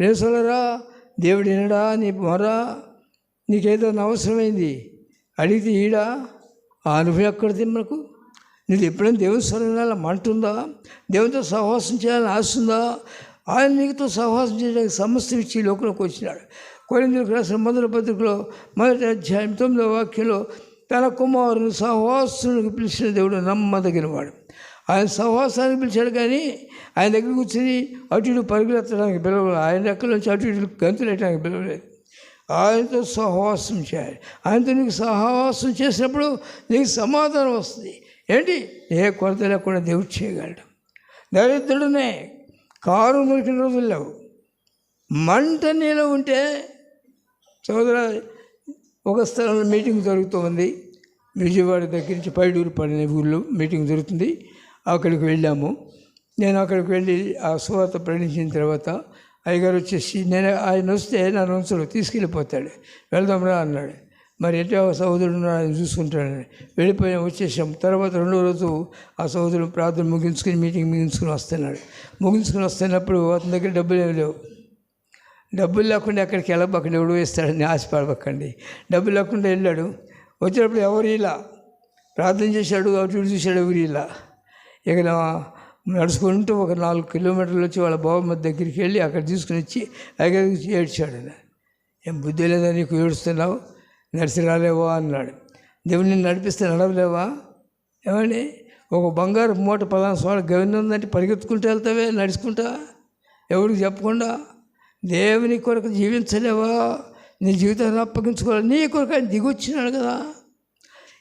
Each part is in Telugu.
రేసలరా దేవుడు వినడా నీ మొర నీకేదో అవసరమైంది అడిగితే ఈడా ఆ అనుభవం ఎక్కడిది మనకు? నీది ఎప్పుడైనా దేవుని స్వరం వినాలని దేవునితో సహవాసం చేయాలని ఆశ ఉందా ఆయన నీకుతో సహవాసం చేయడానికి సమస్తం ఇచ్చి లోకంలోకి వచ్చినాడు. కొరిందులకు రాసిన మొదల పత్రికలో మొదటి అధ్యాయం తొమ్మిదో వాక్యంలో తన కుమారుని సహవాసునికి పిలిచిన దేవుడు నమ్మదగినవాడు. ఆయన సహవాసాన్ని పిలిచాడు కానీ ఆయన దగ్గర కూర్చుని అటు ఇటు పరుగులెత్తడానికి పిలవలేదు. ఆయన రెక్కల నుంచి అటు ఇటు గంతులెట్టడానికి పిలవలేదు. ఆయనతో సహవాసం చేయాలి. ఆయనతో నీకు సహవాసం చేసినప్పుడు నీకు సమాధానం వస్తుంది. ఏంటి? ఏ కొరత లేకుండా దేవుడు చేయగలడు. దరిద్రుడనే కారు దొరికిన రోజులు లేవు. మంట నీలో ఉంటే సోదర ఒక స్థలంలో మీటింగ్ జరుగుతుంది. విజయవాడ దగ్గర నుంచి పైడూరు పడిన ఊళ్ళో మీటింగ్ జరుగుతుంది. అక్కడికి వెళ్ళాము. నేను అక్కడికి వెళ్ళి ఆ సువార్త ప్రకటించిన తర్వాత అయ్యగారు వచ్చేసి నేను ఆయన వస్తే నన్ను నొంచలు తీసుకెళ్ళిపోతాడు. వెళ్దాంరా అన్నాడు. మరి ఎట్లా సహోదరుడు ఆయన చూసుకుంటాడని వెళ్ళిపోయాం వచ్చేసాం. తర్వాత రెండో రోజు ఆ సహోదరుడు ప్రార్థన ముగించుకుని మీటింగ్ ముగించుకుని వస్తున్నాడు. ముగించుకుని వస్తున్నప్పుడు అతని దగ్గర డబ్బులు ఏమి లేవు. డబ్బులు లేకుండా ఎక్కడికి వెళ్ళబోకండి ఎవడు వేస్తాడని ఆశపడబక్కండి డబ్బులు లేకుండా వెళ్ళాడు. వచ్చినప్పుడు ఎవరు ఇలా? ప్రార్థన చేశాడు అటు చూశాడు ఎవరు ఇలా? ఇక నడుచుకుంటూ ఒక నాలుగు కిలోమీటర్లు వచ్చి వాళ్ళ బాబమ్మ దగ్గరికి వెళ్ళి అక్కడ తీసుకుని వచ్చి అక్కడికి ఏడ్చాడు ఆయన. ఏం బుద్ధి లేదా నీకు ఏడుస్తున్నావు? నడిచి రాలేవా? అన్నాడు. దేవుడిని నడిపిస్తే నడవలేవా? ఏమండి? ఒక బంగారు మూట పలానా చోట గవిన ఉందంటే పరిగెత్తుకుంటూ వెళ్తావే? నడుచుకుంటా? ఎవరికి చెప్పకుండా? దేవుని కొరకు జీవించలేవా? నీ జీవితాన్ని అప్పగించుకోవాలి. నీ కొరకు ఆయన దిగొచ్చినాడు కదా.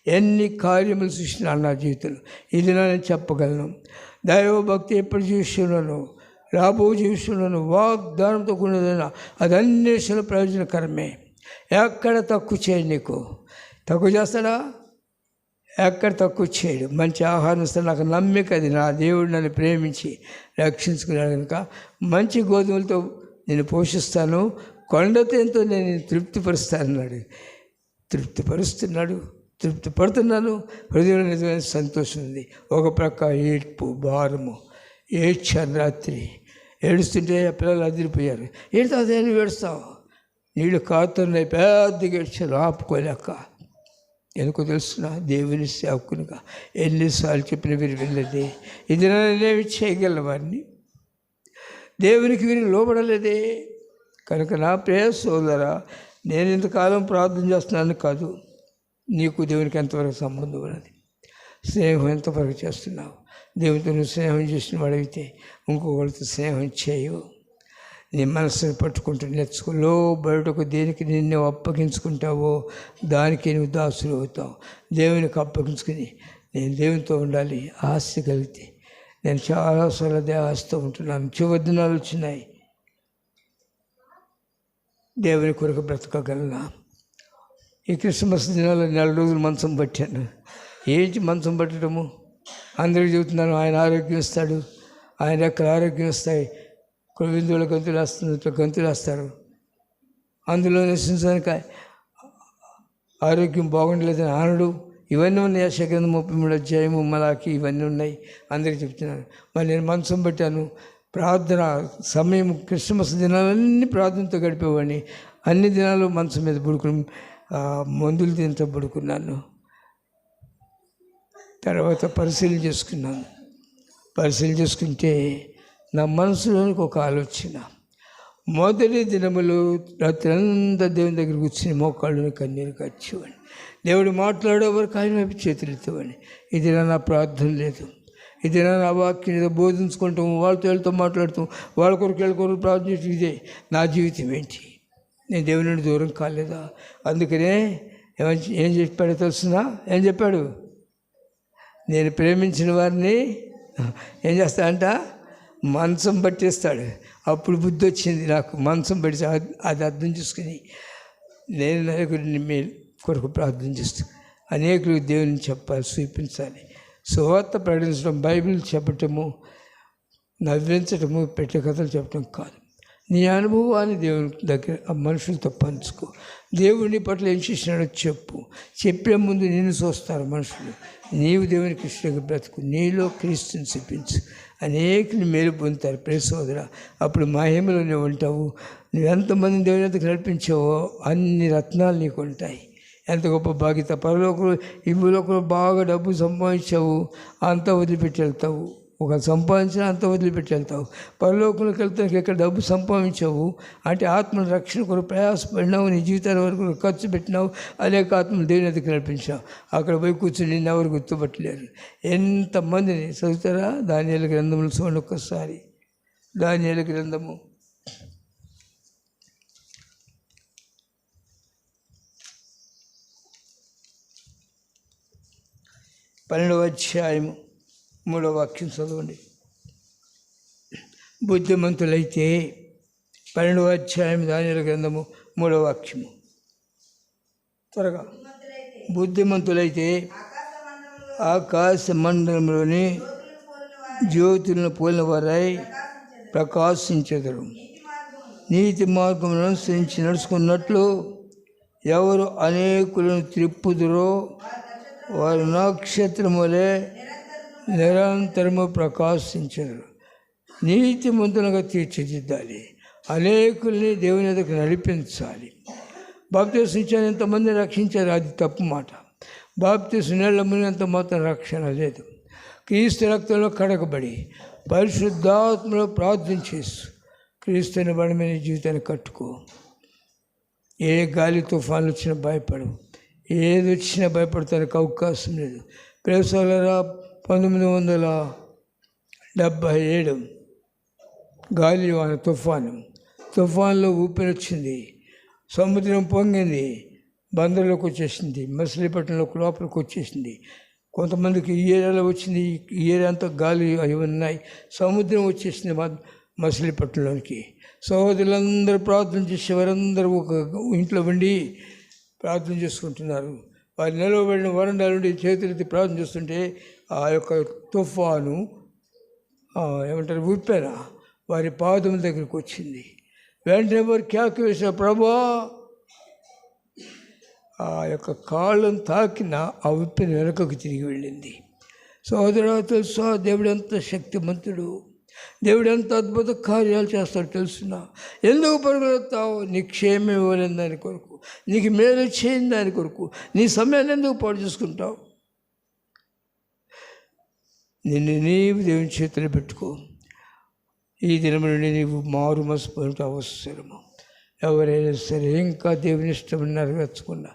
ఎన్ని కార్యములు సృష్టినాడు నా జీవితంలో. ఇది నేను చెప్పగలను. దైవభక్తి ఎప్పుడు జీవిస్తున్నాను రాబో జీవిస్తున్నాను వాగ్దానంతో కూడిన అది అన్వేషణ ప్రయోజనకరమే. ఎక్కడ తక్కువ చేయడు నీకు? తక్కువ చేస్తాడా? ఎక్కడ తక్కువ చేయడు. మంచి ఆహారం ఇస్తాడు. నాకు నమ్మిక అది. నా దేవుడు నన్ను ప్రేమించి రక్షించుకున్నాడు కనుక మంచి గోధుమలతో నేను పోషిస్తాను. కొండతేంతో నేను తృప్తిపరుస్తానన్నాడు. తృప్తిపరుస్తున్నాడు. తృప్తి పడుతున్నాను. హృదయంలో నిజమైన సంతోషం ఉంది. ఒక ప్రక్క ఏడ్పు భారము. ఏడ్చాను రాత్రి ఏడుస్తుంటే ఆ పిల్లలు అదిరిపోయారు. ఏంటి అదే ఏడుస్తావు. నీళ్ళు కాతున్నాయి పెద్దగా ఏడ్చారు. ఆపుకోలేక. ఎందుకు తెలుస్తున్నా దేవుని సేవకునిగా. ఎన్నిసార్లు చెప్పిన వీరు వెళ్ళదే ఇది నేనేమి చేయగల వారిని? దేవునికి వీరు లోబడలేదే. కనుక నా ప్రేయ సోదరా నేను ఇంతకాలం ప్రార్థన చేస్తున్నాను కాదు. నీకు దేవునికి ఎంతవరకు సంబంధం ఉన్నది? స్నేహం ఎంతవరకు చేస్తున్నావు? దేవునితో నువ్వు స్నేహం చేసిన వాడైతే ఇంకొకరితో స్నేహం చేయవు నీ మనసుని పట్టుకుంటూ నేర్చుకో. బయటకు దేనికి నిన్ను అప్పగించుకుంటావో దానికి నువ్వు దాసులు అవుతావు. దేవునికి అప్పగించుకుని నేను దేవునితో ఉండాలి ఆస్తి కలిగితే నేను చాలాసార్లు అదే ఆశతో ఉంటున్నాను. చివరి దినాలు వచ్చినాయి. దేవుని కొరకు బ్రతకగలనా? ఈ క్రిస్మస్ దినాల్లో నెల రోజులు మంచం పట్టాను. ఏంటి మంచం పట్టడము? అందరికీ చెబుతున్నాను ఆయన ఆరోగ్యం ఇస్తాడు ఆయన ఎక్కడ ఆరోగ్యం ఇస్తాయి కొవిందుల గంతులు వేస్తున్నట్లు గంతులు వేస్తారు అందులో నివసించడానికి ఆరోగ్యం బాగుండలేదని ఆనడు ఇవన్నీ ఉన్నాయి సెకండ్ ముప్పై మూడు అధ్యాయము మలాకి ఇవన్నీ ఉన్నాయి. అందరికీ చెప్తున్నాను మరి నేను మంచం పట్టాను. ప్రార్థన సమయం క్రిస్మస్ దినాలన్నీ ప్రార్థనతో గడిపేవాడిని. అన్ని దినాలు మంచం మీద పడుకుని మందులు తింటూ పడుకున్నాను. తర్వాత పరిశీలన చేసుకున్నాను. పరిశీలన చేసుకుంటే నా మనసులోనికి ఒక ఆలోచన. మొదటి దినములు రాత్రంతా దేవుని దగ్గర కూర్చుని మోకాళ్ళని కన్నీరు కచ్చేవాడిని దేవుడు మాట్లాడే వరకు ఆయన వైపు చేతులు ఎత్తేవాడిని. ఇది నా ప్రార్థన లేదు. ఇది నా వాక్యం ఏదో బోధించుకుంటాం వాళ్ళతో వీళ్ళతో మాట్లాడుతాం వాళ్ళ కొరకు వీళ్ళ కొరకు ప్రార్థన ఇదే. నా జీవితం ఏంటి? నేను దేవుని నుండి దూరం కాలేదా? అందుకనే ఏమని ఏం చెప్పాడో తెలుసునా ఏం చెప్పాడు? నేను ప్రేమించిన వారిని ఏం చేస్తా అంట మంచం పట్టేస్తాడు. అప్పుడు బుద్ధి వచ్చింది నాకు. మంచం పట్టి అది అర్థం చేసుకుని నేను నలుగురిని మీ కొరకు ప్రార్థన చేస్తూ. అనేకులు దేవుని చెప్పాలి చూపించాలి. సువార్త ప్రకటించడం బైబిల్ చెప్పటము నవ్వించటము పెట్టే కథలు చెప్పటం కాదు. నీ అనుభవాన్ని దేవుని దగ్గర ఆ మనుషులతో పంచుకో. దేవుని పట్ల ఏం చేసినాడో చెప్పు. చెప్పే ముందు నిన్ను చూస్తారు మనుషులు. నీవు దేవుని ఇష్టంగా బ్రతుకు. నీలో క్రీస్తుని చూపించు అనేకులు మేలు పొందుతారు. ప్రేసోదర అప్పుడు మహిమలోనే ఉంటావు. నువ్వు ఎంతమంది దేవుని దగ్గర నడిపించావో అన్ని రత్నాలు నీకు ఉంటాయి. ఎంత గొప్ప బాధ్యత. పరలోకలు ఈ బాగా డబ్బు సంపాదించావు. అంతా వదిలిపెట్టి వెళ్తావు. ఒక సంపాదించిన అంత వదిలిపెట్టి వెళ్తావు పరలోకంలోకి వెళ్తే ఎక్కడ డబ్బు సంపాదించావు. అంటే ఆత్మల రక్షణ కొరకు ప్రయాసపడినావు నీ జీవితాల వరకు ఖర్చు పెట్టినావు అనేక ఆత్మలు దేవుని దగ్గర నడిపించావు. అక్కడ పోయి కూర్చుని నిన్న ఎవరు గుర్తుపట్టలేరు. ఎంతమందిని చదువుతారా? దానియాల గ్రంథములు చూడండి ఒక్కసారి. దానియాల గ్రంథము. పన్నెండవ అధ్యాయము. మూడో వాక్యం చదవండి. బుద్ధిమంతులైతే పన్నెండవ అధ్యాయం దానిల గ్రంథము మూడవ వాక్యము. త్వరగా. బుద్ధిమంతులైతే ఆకాశ మండలంలోని జ్యోతులను పోలిన వారై ప్రకాశించెదరు. నీతి మార్గమును అనుసరించి నడుచుకున్నట్లు ఎవరు అనేకులను త్రిప్పుదురో వారు నక్షత్రములే నిరంతరము ప్రకాశించరు నీతిమంతులుగా తీర్చిదిద్దాలి. అనేకుల్ని దేవుని ఎదుగు నడిపించాలి. బాప్తీసించాను ఎంతమంది రక్షించారు అది తప్పు మాట. బాప్తీసు నీళ్ళ మునిగంత మాత్రం రక్షణ లేదు. క్రీస్తు రక్తంలో కడగబడి పరిశుద్ధాత్మలో ప్రార్థన చేస్తూ క్రీస్తుని బలమైన జీవితాన్ని కట్టుకో. ఏ గాలి తుఫాన్లు వచ్చినా భయపడవు. ఏది వచ్చినా భయపడతానికి అవకాశం లేదు. ప్రేసలరా పంతొమ్మిది వందల డెబ్భై ఏడు గాలివాన తుఫాను. తుఫాన్లో ఊపిరి వచ్చింది. సముద్రం పొంగింది. బందర్లోకి వచ్చేసింది. మచిలీపట్నంలోకి లోపలికి వచ్చేసింది. కొంతమందికి ఈ ఏరియాలో వచ్చింది. ఈ ఏరియా అంతా గాలి అవి ఉన్నాయి. సముద్రం వచ్చేసింది మా మచిలీపట్నంలోనికి. సహోదరులందరూ ప్రార్థన చేసి వారందరూ ఒక ఇంట్లో ఉండి ప్రార్థన చేసుకుంటున్నారు. వారు నిలవబడిన వరండాలు నుండి చేతులెత్తి ప్రార్థన చేస్తుంటే ఆ యొక్క తుఫాను ఏమంటారు ఉప్పెన వారి పాదం దగ్గరికి వచ్చింది. వెంటనే వారు కేక వేసిన ప్రభా! ఆ యొక్క కాళ్ళను తాకిన ఆ ఉప్పెన వెనుకకు తిరిగి వెళ్ళింది. సోదరా తెలుసా దేవుడు ఎంత శక్తిమంతుడు! దేవుడు ఎంత అద్భుత కార్యాలు చేస్తాడు తెలుసునా? ఎందుకు పరుగులెత్తావు నీ క్షేమం ఇవ్వలేని దాని కొరకు నీకు మేలు చేయని దాని కొరకు నీ సమయాన్ని ఎందుకు పాడు చేసుకుంటావు? నిన్ను నీవు దేవుని చేతులు పెట్టుకో. ఈ దినం నుండి నీవు మారు మసిపోయిన అవసరము. ఎవరైనా సరే ఇంకా దేవుని ఇష్టం నెరవేర్చుకున్నా.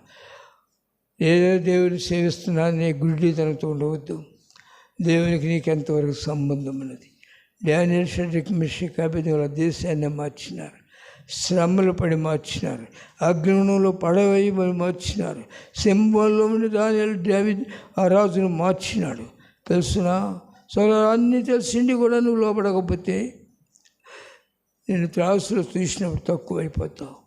ఏదో దేవుని సేవిస్తున్నా నీ గుడ్డితనంతో ఉండవద్దు. దేవునికి నీకు ఎంతవరకు సంబంధం ఉన్నది. డానియల్ షెడ్రిక్ మిషిక్ అభిధుల దేశాన్ని మార్చినారు. శ్రమలు పడి మార్చినారు. అగ్నిలో పడవేయమని మార్చినారు. సింహంలో ఉన్న దాని డేవిడ్ ఆ రాజును మార్చినాడు. తెలుసునా? సో అన్నీ తెలిసిండి కూడా నువ్వు లోపడకపోతే నేను త్రాసులో చూసినప్పుడు తక్కువైపోతావు.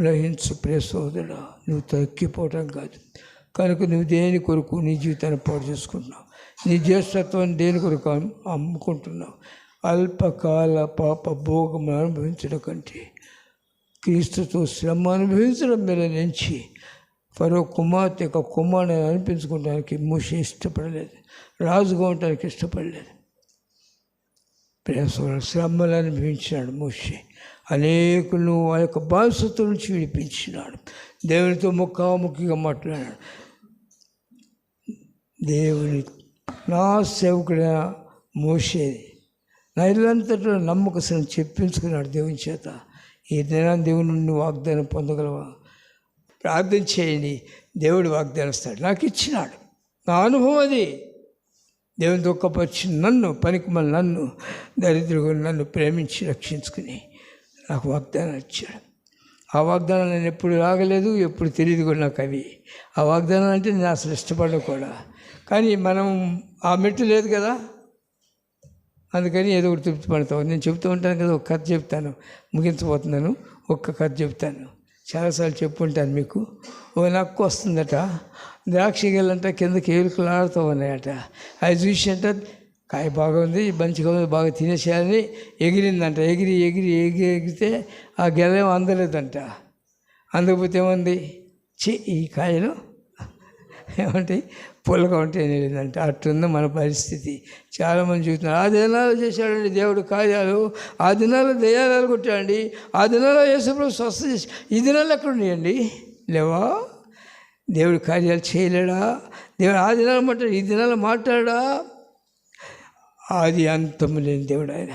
గ్రహించు ప్రియ సోదరుడు నువ్వు తగ్గిపోవటం కాదు. కనుక నువ్వు దేని కొరకు నీ జీవితాన్ని పాడు చేసుకుంటున్నావు? నీ జ్యేష్ఠత్వాన్ని దేని కొరకు అమ్ముకుంటున్నావు? అల్పకాల పాప భోగం అనుభవించడం కంటే క్రీస్తుతో శ్రమ అనుభవించడం మీద నుంచి ఫరో కుమార్తె యొక్క కుమారుని అనిపించుకోవడానికి మూసి ఇష్టపడలేదు. రాజుగా ఉండడానికి ఇష్టపడలేదు. ప్రేమ శ్రమలు అనుభవించినాడు మోషే. అనేకులను ఆ యొక్క బాధ్యత నుంచి విడిపించినాడు. దేవునితో ముఖాముఖిగా మాట్లాడాడు. దేవుని నా సేవకుడైన మోసేది నా ఇల్లంతటా నమ్మకం చెప్పించుకున్నాడు దేవుని చేత. ఈ దినాన్ని దేవుని నుండి వాగ్దానం పొందగలవా? ప్రార్థన చేయండి దేవుడు వాగ్దానం ఇస్తాడు. నాకు ఇచ్చినాడు. నా అనుభవం అది. దేవుని దుఃఖపరిచి నన్ను పనికి నన్ను దరిద్రుడు నన్ను ప్రేమించి రక్షించుకుని నాకు వాగ్దానం ఇచ్చాడు. ఆ వాగ్దానం నేను ఎప్పుడు రాగలేదు ఎప్పుడు తెలియదు కూడా నాకు అవి. ఆ వాగ్దానం అంటే నేను అసలు ఇష్టపడను కూడా. కానీ మనం ఆ మెట్టు లేదు కదా. అందుకని ఏదో ఒకటి తృప్తి పడతాం నేను చెప్తూ ఉంటాను కదా ఒక కథ చెప్తాను. ముగించబోతున్నాను. ఒక్క కథ చెప్తాను. చాలాసార్లు చెప్పుంటాను మీకు. ఓ నక్కు వస్తుందట. ద్రాక్ష గెలంట కిందకి ఏలుకలు ఆడుతూ ఉన్నాయట. అది చూసి అంటే కాయ బాగా ఉంది మంచిగా ఉంది బాగా తినేసేయాలని ఎగిరిందంట. ఎగిరి ఎగిరి ఎగిరి ఎగిరితే ఆ గెలేం అందలేదంట. అందకపోతే ఏముంది? చి ఈ కాయలు ఏమంటాయి? పుల్లగా ఉంటే ఏంటంటే అట్టుంది మన పరిస్థితి. చాలామంది చూస్తున్నారు ఆ దినాలు చేశాడండి దేవుడు కార్యాలు ఆ దినాల్లో దయాలు కొట్టాడండి ఆ దినాల్లో యేసుప్రభు స్వస్థ చేసి ఈ దినాలు ఎక్కడ ఉన్నాయండి లేవా? దేవుడు కార్యాలు చేయలేడా? దేవుడు ఆ దినాలు మాట్లాడు ఈ దినాలు మాట్లాడా? ఆది అంతము లేని దేవుడు ఆయన.